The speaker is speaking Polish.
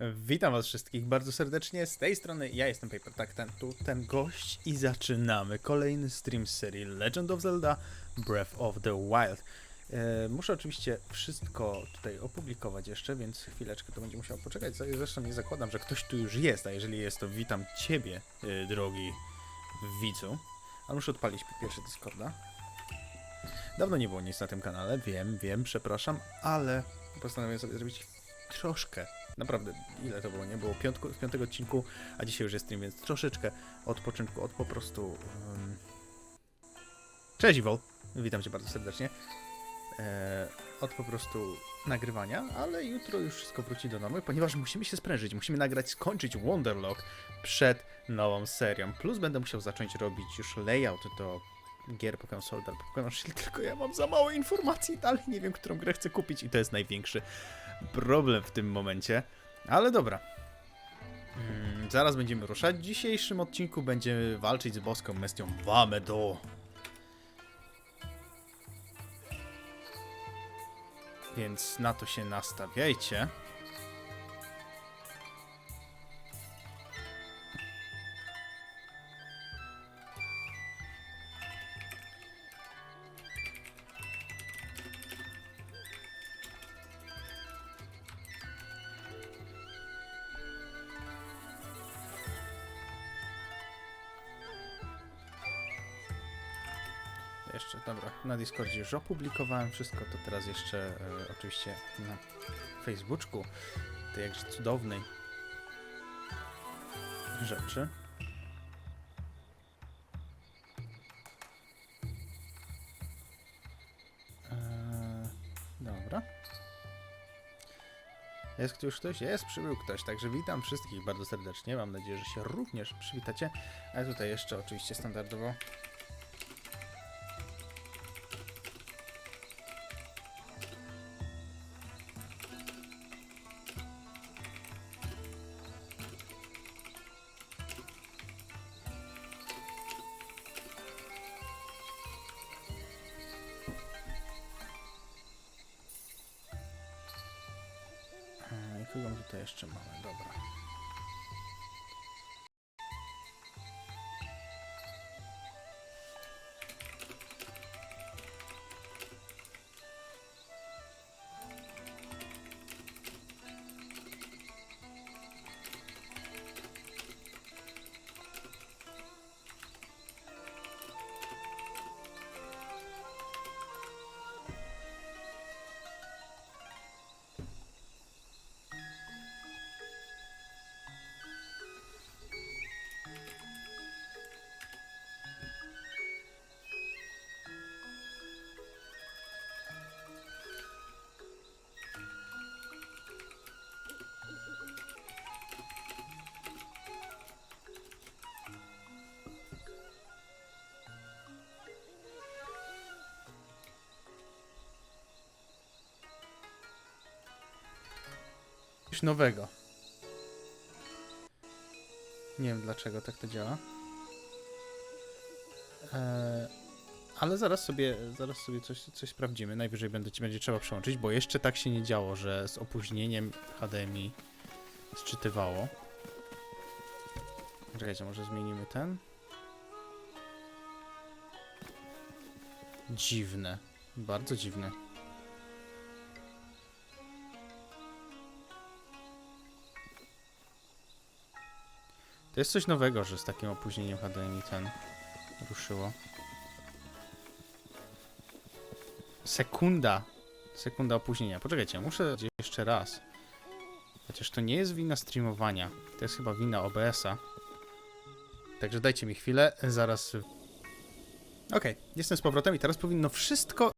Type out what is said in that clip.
Witam was wszystkich bardzo serdecznie, z tej strony ja jestem Paper tak, ten tu, ten gość i zaczynamy kolejny stream z serii Legend of Zelda Breath of the Wild. E, muszę oczywiście wszystko tutaj opublikować jeszcze, więc chwileczkę to będzie musiało poczekać, zresztą nie zakładam, że ktoś tu już jest, a jeżeli jest to witam ciebie, e, drogi widzu. Ale muszę odpalić po pierwsze Discorda. Dawno nie było nic na tym kanale, wiem, wiem, przepraszam, ale postanowiłem sobie zrobić troszkę Naprawdę, ile to było, nie? Było piątku, w piątego odcinku, a dzisiaj już jest stream, więc troszeczkę odpoczynku, od po prostu... Um... Cześć Iwol, witam cię bardzo serdecznie. E, od po prostu nagrywania, ale jutro już wszystko wróci do normy, ponieważ musimy się sprężyć, musimy nagrać, skończyć Wonderlock przed nową serią. Plus będę musiał zacząć robić już layout do gier Pokémon albo Pokémon Shield, tylko ja mam za mało informacji, dalej nie wiem, którą grę chcę kupić i to jest największy problem w tym momencie. Ale dobra. Mm, zaraz będziemy ruszać. W dzisiejszym odcinku będziemy walczyć z boską bestią Wamedo. Więc na to się nastawiajcie. Jeszcze, dobra, na Discordzie już opublikowałem wszystko, to teraz jeszcze e, oczywiście na Facebooku tej jakże cudownej rzeczy. Eee, dobra. Jest tu już ktoś? Jest, przybył ktoś, także witam wszystkich bardzo serdecznie. Mam nadzieję, że się również przywitacie. A tutaj jeszcze oczywiście standardowo kogo my tutaj jeszcze mamy? Dobra. Coś nowego. Nie wiem dlaczego tak to działa. Eee, ale zaraz sobie, zaraz sobie coś, coś sprawdzimy. Najwyżej będzie, będzie trzeba przełączyć, bo jeszcze tak się nie działo, że z opóźnieniem HDMI sczytywało. Czekajcie, może zmienimy ten. Dziwne. Bardzo dziwne. To jest coś nowego, że z takim opóźnieniem HDMI ten ruszyło. Sekunda. Sekunda opóźnienia. Poczekajcie, muszę jeszcze raz. Chociaż to nie jest wina streamowania. To jest chyba wina OBS-a. Także dajcie mi chwilę, zaraz. Okej, jestem z powrotem i teraz powinno wszystko